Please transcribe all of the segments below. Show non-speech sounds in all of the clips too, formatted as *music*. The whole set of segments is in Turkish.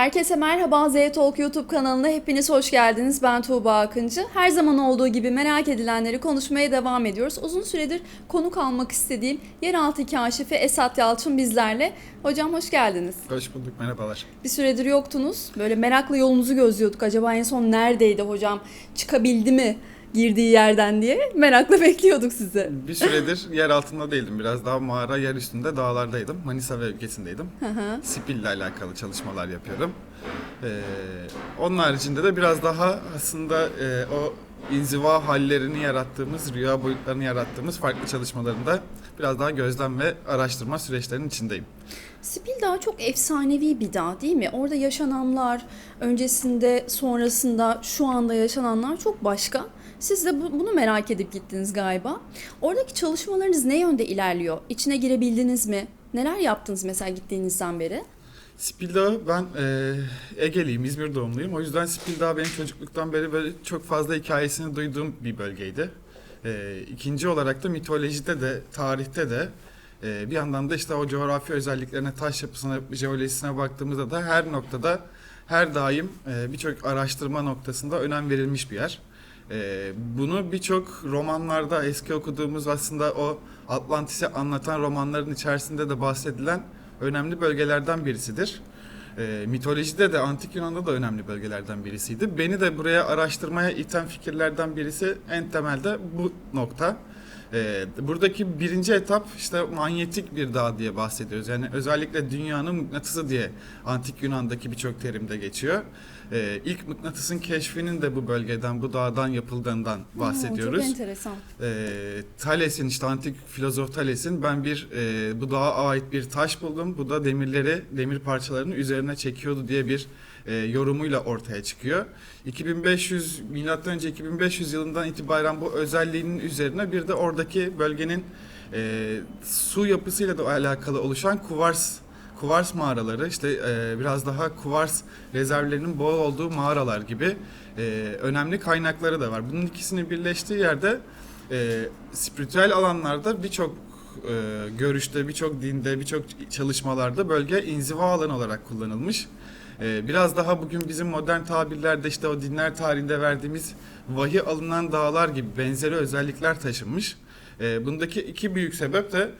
Herkese merhaba Z Talk YouTube kanalına hepiniz hoş geldiniz. Ben Tuğba Akıncı. Her zaman olduğu gibi merak edilenleri konuşmaya devam ediyoruz. Uzun süredir konuk almak istediğim yeraltı kaşifi Esat Yalçın bizlerle. Hocam hoş geldiniz. Hoş bulduk, merhabalar. Bir süredir yoktunuz. Böyle merakla yolunuzu gözlüyorduk. Acaba en son neredeydi hocam? Çıkabildi mi girdiği yerden diye merakla *laughs* bekliyorduk sizi. Bir süredir yer altında değildim. Biraz daha mağara yer üstünde dağlardaydım. Manisa bölgesindeydim. Hı hı. Spil ile alakalı çalışmalar yapıyorum. Ee, onun haricinde de biraz daha aslında e, o inziva hallerini yarattığımız, rüya boyutlarını yarattığımız farklı çalışmalarında biraz daha gözlem ve araştırma süreçlerinin içindeyim. Spil Dağı çok efsanevi bir dağ değil mi? Orada yaşananlar, öncesinde, sonrasında, şu anda yaşananlar çok başka. Siz de bu- bunu merak edip gittiniz galiba. Oradaki çalışmalarınız ne yönde ilerliyor? İçine girebildiniz mi? Neler yaptınız mesela gittiğinizden beri? Spil Dağı ben e, Ege'liyim, İzmir doğumluyum. O yüzden Spil Dağı benim çocukluktan beri böyle çok fazla hikayesini duyduğum bir bölgeydi. E, ikinci olarak da mitolojide de, tarihte de e, bir yandan da işte o coğrafi özelliklerine, taş yapısına, jeolojisine baktığımızda da her noktada her daim e, birçok araştırma noktasında önem verilmiş bir yer. E, bunu birçok romanlarda eski okuduğumuz aslında o Atlantis'i anlatan romanların içerisinde de bahsedilen önemli bölgelerden birisidir. E, mitolojide de antik Yunan'da da önemli bölgelerden birisiydi. Beni de buraya araştırmaya iten fikirlerden birisi en temelde bu nokta. E, buradaki birinci etap işte manyetik bir dağ diye bahsediyoruz. Yani özellikle dünyanın mıknatısı diye antik Yunan'daki birçok terimde geçiyor. E, ilk mıknatısın keşfinin de bu bölgeden, bu dağdan yapıldığından bahsediyoruz. Oo, çok enteresan. E, Thales'in işte antik filozof Thales'in ben bir e, bu dağa ait bir taş buldum. Bu da demirleri, demir parçalarını üzerine çekiyordu diye bir e, yorumuyla ortaya çıkıyor. 2500 milattan önce 2500 yılından itibaren bu özelliğinin üzerine bir de oradaki bölgenin e, su yapısıyla da alakalı oluşan kuvars kuvars mağaraları işte e, biraz daha kuvars rezervlerinin bol olduğu mağaralar gibi e, önemli kaynakları da var. Bunun ikisinin birleştiği yerde e, spiritüel alanlarda birçok e, görüşte, birçok dinde, birçok çalışmalarda bölge inziva alanı olarak kullanılmış. E, biraz daha bugün bizim modern tabirlerde işte o dinler tarihinde verdiğimiz vahiy alınan dağlar gibi benzeri özellikler taşınmış. E, bundaki iki büyük sebep de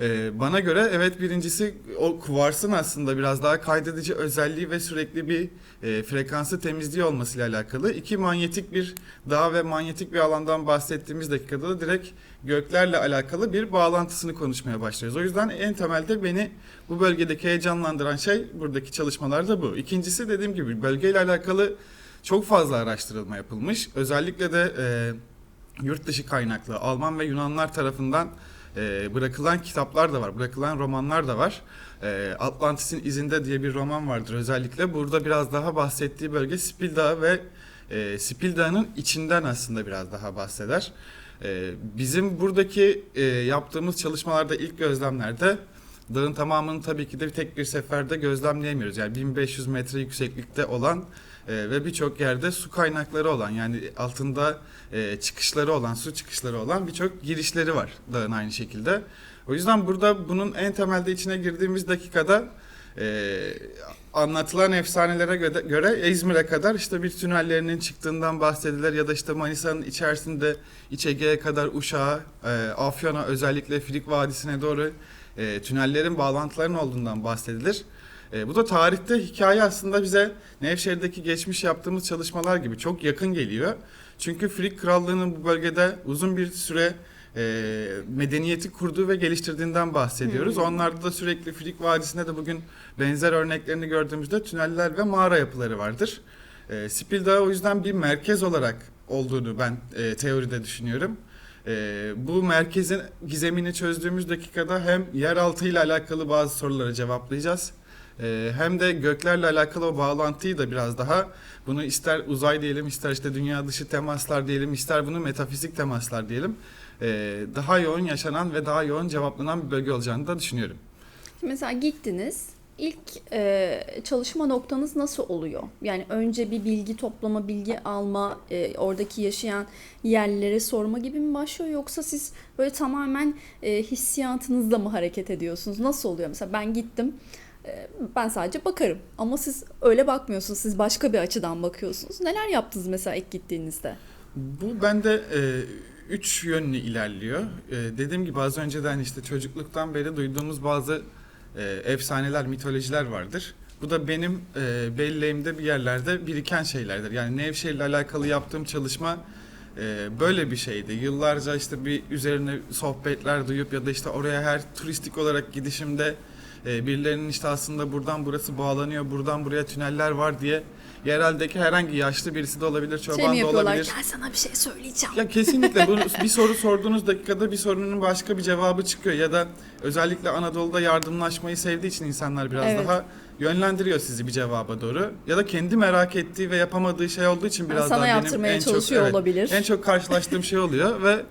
e, bana göre evet birincisi o kuvarsın aslında biraz daha kaydedici özelliği ve sürekli bir e, frekansı temizliği olmasıyla alakalı. İki manyetik bir dağ ve manyetik bir alandan bahsettiğimiz dakikada da direkt göklerle alakalı bir bağlantısını konuşmaya başlıyoruz. O yüzden en temelde beni bu bölgedeki heyecanlandıran şey buradaki çalışmalarda bu. İkincisi dediğim gibi bölgeyle alakalı çok fazla araştırılma yapılmış. Özellikle de e, yurt dışı kaynaklı Alman ve Yunanlar tarafından e, bırakılan kitaplar da var, bırakılan romanlar da var. E, Atlantis'in izinde diye bir roman vardır özellikle. Burada biraz daha bahsettiği bölge Spil Dağı ve e, Spil Dağı'nın içinden aslında biraz daha bahseder. E, bizim buradaki e, yaptığımız çalışmalarda ilk gözlemlerde dağın tamamını tabii ki de tek bir seferde gözlemleyemiyoruz. Yani 1500 metre yükseklikte olan e, ve birçok yerde su kaynakları olan yani altında e, çıkışları olan, su çıkışları olan birçok girişleri var dağın aynı şekilde. O yüzden burada bunun en temelde içine girdiğimiz dakikada e, anlatılan efsanelere göre, göre İzmir'e kadar işte bir tünellerinin çıktığından bahsedilir ya da işte Manisa'nın içerisinde İç Ege'ye kadar Uşak'a, e, Afyon'a özellikle Frik Vadisi'ne doğru e, tünellerin bağlantılarının olduğundan bahsedilir. E, bu da tarihte hikaye aslında bize Nevşehir'deki geçmiş yaptığımız çalışmalar gibi çok yakın geliyor. Çünkü Frig Krallığı'nın bu bölgede uzun bir süre e, medeniyeti kurduğu ve geliştirdiğinden bahsediyoruz. Hmm. Onlarda da sürekli Frig Vadisi'nde de bugün benzer örneklerini gördüğümüzde tüneller ve mağara yapıları vardır. E, Spil Dağı o yüzden bir merkez olarak olduğunu ben e, teoride düşünüyorum. E, bu merkezin gizemini çözdüğümüz dakikada hem yeraltı ile alakalı bazı soruları cevaplayacağız. E, hem de göklerle alakalı o bağlantıyı da biraz daha bunu ister uzay diyelim ister işte dünya dışı temaslar diyelim ister bunu metafizik temaslar diyelim e, daha yoğun yaşanan ve daha yoğun cevaplanan bir bölge olacağını da düşünüyorum. Mesela gittiniz. İlk e, çalışma noktanız nasıl oluyor? Yani önce bir bilgi toplama, bilgi alma, e, oradaki yaşayan yerlilere sorma gibi mi başlıyor? Yoksa siz böyle tamamen e, hissiyatınızla mı hareket ediyorsunuz? Nasıl oluyor? Mesela ben gittim. Ben sadece bakarım. Ama siz öyle bakmıyorsunuz. Siz başka bir açıdan bakıyorsunuz. Neler yaptınız mesela ilk gittiğinizde? Bu bende e, üç yönlü ilerliyor. E, dediğim gibi az önceden işte çocukluktan beri duyduğumuz bazı e, efsaneler, mitolojiler vardır. Bu da benim e, belleğimde bir yerlerde biriken şeylerdir. Yani Nevşehir'le alakalı yaptığım çalışma e, böyle bir şeydi. Yıllarca işte bir üzerine sohbetler duyup ya da işte oraya her turistik olarak gidişimde e, birilerinin işte aslında buradan burası bağlanıyor, buradan buraya tüneller var diye yereldeki herhangi yaşlı birisi de olabilir, çoban şey mi da yapıyorlar? olabilir. Gel sana bir şey söyleyeceğim. Ya kesinlikle bunu *laughs* bir soru sorduğunuz dakikada bir sorunun başka bir cevabı çıkıyor ya da özellikle Anadolu'da yardımlaşmayı sevdiği için insanlar biraz Evet. daha yönlendiriyor sizi bir cevaba doğru ya da kendi merak ettiği ve yapamadığı şey olduğu için biraz sana daha benim en çok evet, olabilir. en çok karşılaştığım şey oluyor ve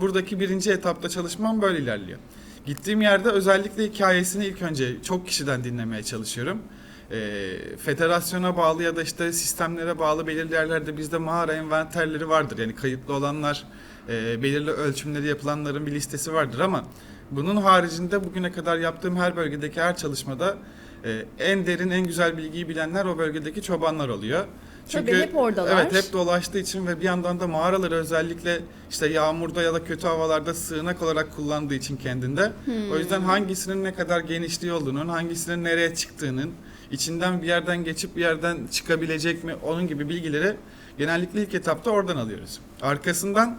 buradaki birinci etapta çalışmam böyle ilerliyor. Gittiğim yerde özellikle hikayesini ilk önce çok kişiden dinlemeye çalışıyorum. Ee, federasyona bağlı ya da işte sistemlere bağlı belirli yerlerde bizde mağara envanterleri vardır. Yani kayıtlı olanlar, e, belirli ölçümleri yapılanların bir listesi vardır ama bunun haricinde bugüne kadar yaptığım her bölgedeki her çalışmada e, en derin, en güzel bilgiyi bilenler o bölgedeki çobanlar oluyor. Tabii, hep oradalar. Evet hep dolaştığı için ve bir yandan da mağaraları özellikle işte yağmurda ya da kötü havalarda sığınak olarak kullandığı için kendinde. O yüzden hangisinin ne kadar genişliği olduğunun, hangisinin nereye çıktığının, içinden bir yerden geçip bir yerden çıkabilecek mi onun gibi bilgileri genellikle ilk etapta oradan alıyoruz. Arkasından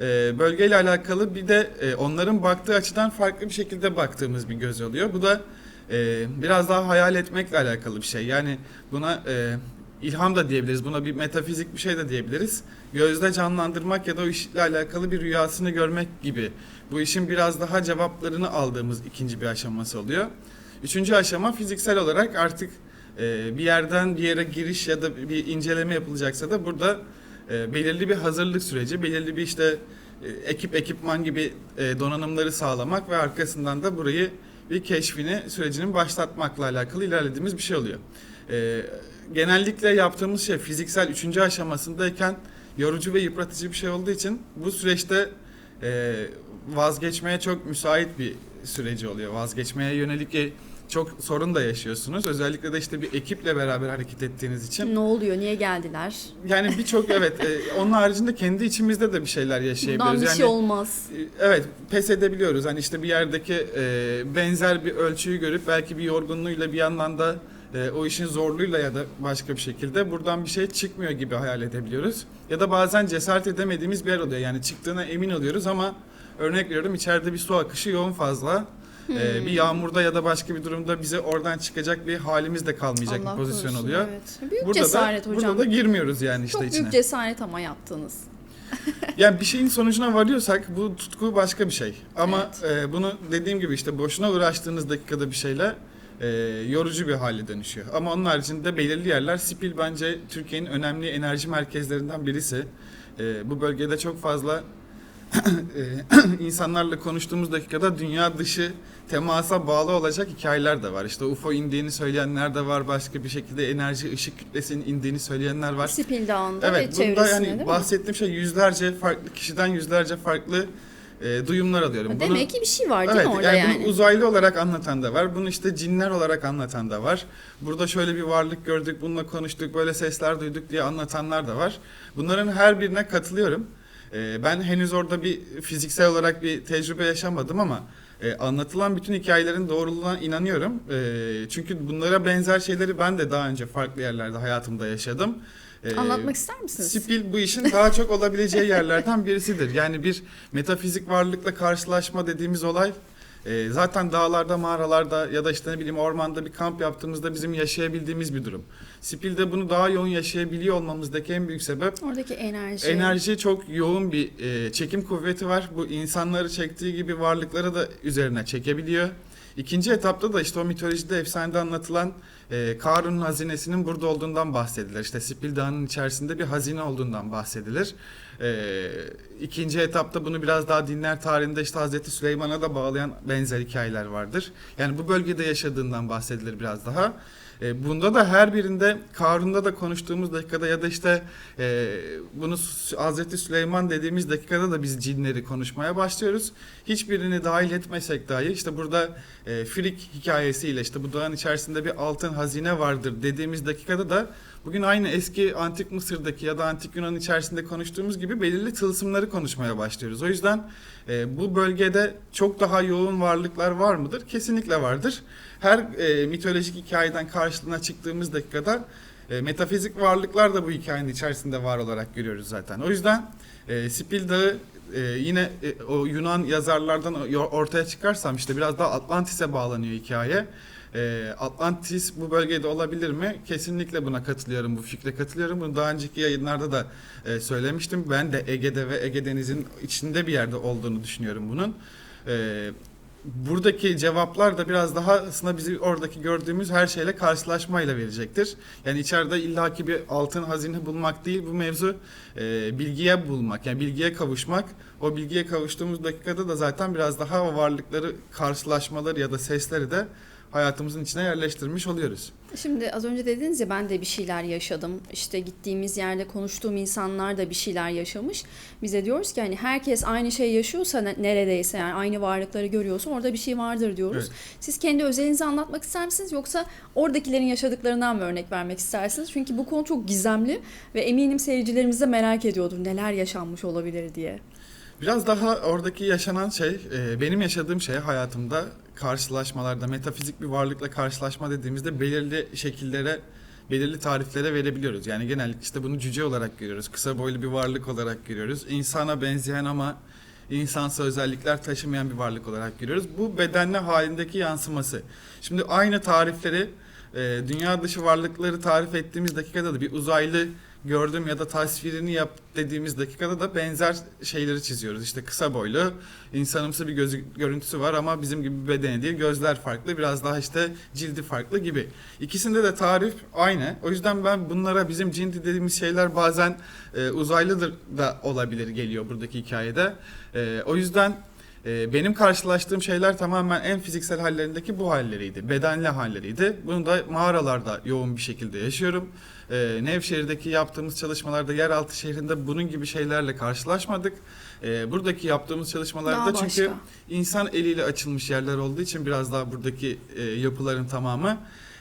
e, bölgeyle alakalı bir de e, onların baktığı açıdan farklı bir şekilde baktığımız bir göz oluyor. Bu da e, biraz daha hayal etmekle alakalı bir şey. Yani buna e, ilham da diyebiliriz. Buna bir metafizik bir şey de diyebiliriz. Gözde canlandırmak ya da o işle alakalı bir rüyasını görmek gibi. Bu işin biraz daha cevaplarını aldığımız ikinci bir aşaması oluyor. Üçüncü aşama fiziksel olarak artık e, bir yerden bir yere giriş ya da bir inceleme yapılacaksa da burada e, belirli bir hazırlık süreci, belirli bir işte e, ekip ekipman gibi donanımları sağlamak ve arkasından da burayı bir keşfini sürecinin başlatmakla alakalı ilerlediğimiz bir şey oluyor. Genellikle yaptığımız şey fiziksel üçüncü aşamasındayken yorucu ve yıpratıcı bir şey olduğu için bu süreçte e, vazgeçmeye çok müsait bir süreci oluyor. Vazgeçmeye yönelik e, çok sorun da yaşıyorsunuz. Özellikle de işte bir ekiple beraber hareket ettiğiniz için. Ne oluyor? Niye geldiler? Yani birçok evet e, onun haricinde kendi içimizde de bir şeyler yaşayabiliyoruz. Bundan bir yani, şey olmaz. e, Evet pes edebiliyoruz. Hani işte bir yerdeki e, benzer bir ölçüyü görüp belki bir yorgunluğuyla bir yandan da e, o işin zorluğuyla ya da başka bir şekilde buradan bir şey çıkmıyor gibi hayal edebiliyoruz. Ya da bazen cesaret edemediğimiz bir yer oluyor. Yani çıktığına emin oluyoruz ama örnek veriyorum içeride bir su akışı yoğun fazla. E, bir yağmurda ya da başka bir durumda bize oradan çıkacak bir halimiz de kalmayacak Allah bir pozisyon korusun, oluyor. Evet. Büyük Burada cesaret da, hocam. Burada da girmiyoruz yani işte Çok içine. büyük cesaret ama yaptınız. *laughs* Yani bir şeyin sonucuna varıyorsak bu tutku başka bir şey. Ama e, bunu dediğim gibi işte boşuna uğraştığınız dakikada bir şeyle e, yorucu bir hale dönüşüyor. Ama onun haricinde belirli yerler Spil bence Türkiye'nin önemli enerji merkezlerinden birisi. E, bu bölgede çok fazla *clears throat* e, *clears throat* insanlarla konuştuğumuz dakikada dünya dışı temasa bağlı olacak hikayeler de var. İşte UFO indiğini söyleyenler de var. Başka bir şekilde enerji ışık kütlesinin indiğini söyleyenler var. Spil ve Evet, bunda çevresinde yani bahsettiğim şey yüzlerce farklı kişiden yüzlerce farklı e, duyumlar alıyorum. Ha, Bunu- Demek ki bir şey var değil evet, mi orada yani, yani? bunu uzaylı olarak anlatan da var. Bunu işte cinler olarak anlatan da var. Burada şöyle bir varlık gördük, bununla konuştuk, böyle sesler duyduk diye anlatanlar da var. Bunların her birine katılıyorum. E, ben henüz orada bir fiziksel olarak bir tecrübe yaşamadım ama e, anlatılan bütün hikayelerin doğruluğuna inanıyorum. E, çünkü bunlara benzer şeyleri ben de daha önce farklı yerlerde hayatımda yaşadım. E, Anlatmak ister misiniz? Spil bu işin daha çok olabileceği yerlerden birisidir. Yani bir metafizik varlıkla karşılaşma dediğimiz olay e, zaten dağlarda, mağaralarda ya da işte ne bileyim ormanda bir kamp yaptığımızda bizim yaşayabildiğimiz bir durum. Spil'de bunu daha yoğun yaşayabiliyor olmamızdaki en büyük sebep Oradaki enerji. Enerji çok yoğun bir e, çekim kuvveti var. Bu insanları çektiği gibi varlıkları da üzerine çekebiliyor. İkinci etapta da işte o mitolojide efsanede anlatılan e, Karun'un hazinesinin burada olduğundan bahsedilir. İşte Spil Dağı'nın içerisinde bir hazine olduğundan bahsedilir. Ee, ikinci etapta bunu biraz daha dinler tarihinde işte Hazreti Süleyman'a da bağlayan benzer hikayeler vardır. Yani bu bölgede yaşadığından bahsedilir biraz daha. Ee, bunda da her birinde Karun'da da konuştuğumuz dakikada ya da işte e, bunu Hazreti Süleyman dediğimiz dakikada da biz cinleri konuşmaya başlıyoruz. Hiçbirini dahil etmesek dahi işte burada e, Frik hikayesiyle işte bu dağın içerisinde bir altın hazine vardır dediğimiz dakikada da bugün aynı eski antik Mısır'daki ya da antik Yunan içerisinde konuştuğumuz gibi belirli tılsımları konuşmaya başlıyoruz. O yüzden e, bu bölgede çok daha yoğun varlıklar var mıdır? Kesinlikle vardır. Her e, mitolojik hikayeden karşılığına çıktığımız dakikada e, metafizik varlıklar da bu hikayenin içerisinde var olarak görüyoruz zaten. O yüzden e, Spil Dağı e, yine e, o Yunan yazarlardan ortaya çıkarsam işte biraz daha Atlantis'e bağlanıyor hikaye. E, Atlantis bu bölgede olabilir mi? Kesinlikle buna katılıyorum, bu fikre katılıyorum. Bunu daha önceki yayınlarda da e, söylemiştim. Ben de Ege'de ve Ege Denizi'nin içinde bir yerde olduğunu düşünüyorum bunun. E, buradaki cevaplar da biraz daha aslında bizi oradaki gördüğümüz her şeyle karşılaşmayla verecektir. Yani içeride illaki bir altın hazine bulmak değil bu mevzu e, bilgiye bulmak yani bilgiye kavuşmak. O bilgiye kavuştuğumuz dakikada da zaten biraz daha varlıkları karşılaşmaları ya da sesleri de hayatımızın içine yerleştirmiş oluyoruz. Şimdi az önce dediniz ya ben de bir şeyler yaşadım. İşte gittiğimiz yerde konuştuğum insanlar da bir şeyler yaşamış. Bize diyoruz ki hani herkes aynı şey yaşıyorsa ne- neredeyse yani aynı varlıkları görüyorsa orada bir şey vardır diyoruz. Evet. Siz kendi özelinizi anlatmak ister misiniz yoksa oradakilerin yaşadıklarından mı örnek vermek istersiniz? Çünkü bu konu çok gizemli ve eminim seyircilerimiz de merak ediyordur neler yaşanmış olabilir diye. Biraz daha oradaki yaşanan şey, e, benim yaşadığım şey hayatımda karşılaşmalarda, metafizik bir varlıkla karşılaşma dediğimizde belirli şekillere, belirli tariflere verebiliyoruz. Yani genellikle işte bunu cüce olarak görüyoruz, kısa boylu bir varlık olarak görüyoruz. İnsana benzeyen ama insansı özellikler taşımayan bir varlık olarak görüyoruz. Bu bedenli halindeki yansıması. Şimdi aynı tarifleri e, dünya dışı varlıkları tarif ettiğimiz dakikada da bir uzaylı gördüm ya da tasvirini yap dediğimiz dakikada da benzer şeyleri çiziyoruz. İşte kısa boylu, insanımsı bir gözü, görüntüsü var ama bizim gibi bir bedeni değil. Gözler farklı, biraz daha işte cildi farklı gibi. İkisinde de tarif aynı. O yüzden ben bunlara bizim cin dediğimiz şeyler bazen e, uzaylıdır da olabilir geliyor buradaki hikayede. E, o yüzden e, benim karşılaştığım şeyler tamamen en fiziksel hallerindeki bu halleriydi. Bedenli halleriydi. Bunu da mağaralarda yoğun bir şekilde yaşıyorum. E, Nevşehir'deki yaptığımız çalışmalarda yeraltı şehrinde bunun gibi şeylerle karşılaşmadık. E, buradaki yaptığımız çalışmalarda Daha çünkü başka. insan eliyle açılmış yerler olduğu için biraz daha buradaki e, yapıların tamamı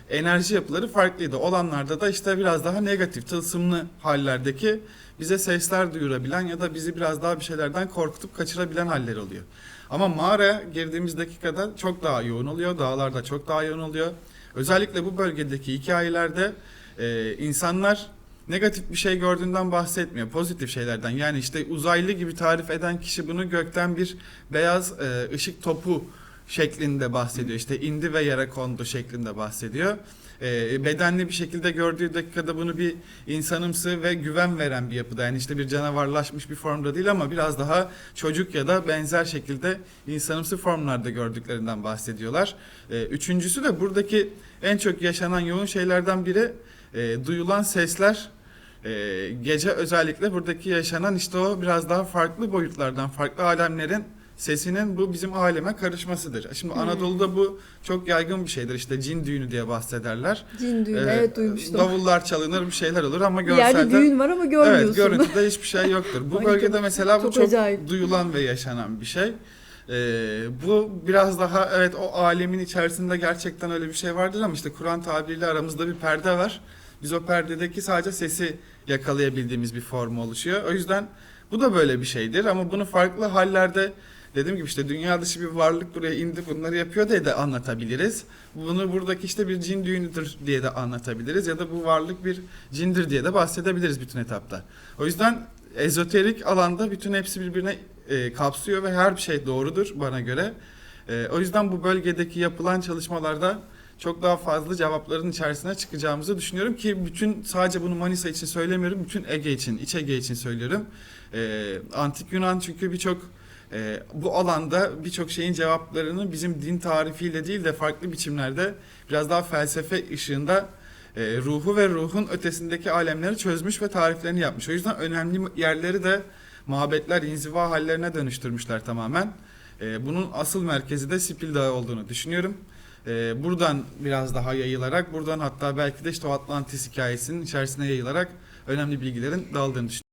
enerji yapıları farklıydı. Olanlarda da işte biraz daha negatif, tılsımlı hallerdeki bize sesler duyurabilen ya da bizi biraz daha bir şeylerden korkutup kaçırabilen haller oluyor. Ama mağaraya girdiğimiz dakikada çok daha yoğun oluyor. Dağlarda çok daha yoğun oluyor. Özellikle bu bölgedeki hikayelerde e, insanlar negatif bir şey gördüğünden bahsetmiyor. Pozitif şeylerden. Yani işte uzaylı gibi tarif eden kişi bunu gökten bir beyaz e, ışık topu şeklinde bahsediyor. İşte indi ve yere kondu şeklinde bahsediyor. E, bedenli bir şekilde gördüğü dakikada bunu bir insanımsı ve güven veren bir yapıda. Yani işte bir canavarlaşmış bir formda değil ama biraz daha çocuk ya da benzer şekilde insanımsı formlarda gördüklerinden bahsediyorlar. E, üçüncüsü de buradaki en çok yaşanan yoğun şeylerden biri e, duyulan sesler. E, gece özellikle buradaki yaşanan işte o biraz daha farklı boyutlardan, farklı alemlerin sesinin bu bizim aleme karışmasıdır. Şimdi Hmm. Anadolu'da bu çok yaygın bir şeydir. İşte cin düğünü diye bahsederler. Cin düğünü Ee, evet duymuştum. Davullar çalınır, bir şeyler olur ama Bir yerde görselde düğün var ama görmüyorsun. Evet, görüntüde hiçbir şey yoktur. Bu Ay, bölgede çok- mesela bu çok çok acayip. duyulan ve yaşanan bir şey. Ee, bu biraz daha evet o alemin içerisinde gerçekten öyle bir şey vardır ama işte Kur'an tabiriyle aramızda bir perde var. Biz o perdedeki sadece sesi yakalayabildiğimiz bir form oluşuyor. O yüzden bu da böyle bir şeydir ama bunu farklı hallerde dediğim gibi işte dünya dışı bir varlık buraya indi bunları yapıyor diye de anlatabiliriz. Bunu buradaki işte bir cin düğünüdür diye de anlatabiliriz ya da bu varlık bir cindir diye de bahsedebiliriz bütün etapta. O yüzden ezoterik alanda bütün hepsi birbirine e, kapsıyor ve her bir şey doğrudur bana göre. E, o yüzden bu bölgedeki yapılan çalışmalarda çok daha fazla cevapların içerisine çıkacağımızı düşünüyorum ki bütün sadece bunu Manisa için söylemiyorum, bütün Ege için, İç Ege için söylüyorum. E, Antik Yunan çünkü birçok e, bu alanda birçok şeyin cevaplarını bizim din tarifiyle değil de farklı biçimlerde biraz daha felsefe ışığında e, ruhu ve ruhun ötesindeki alemleri çözmüş ve tariflerini yapmış. O yüzden önemli yerleri de mabetler inziva hallerine dönüştürmüşler tamamen. E, bunun asıl merkezi de Spil Dağı olduğunu düşünüyorum. E, buradan biraz daha yayılarak, buradan hatta belki de işte o Atlantis hikayesinin içerisine yayılarak önemli bilgilerin dağıldığını düşünüyorum.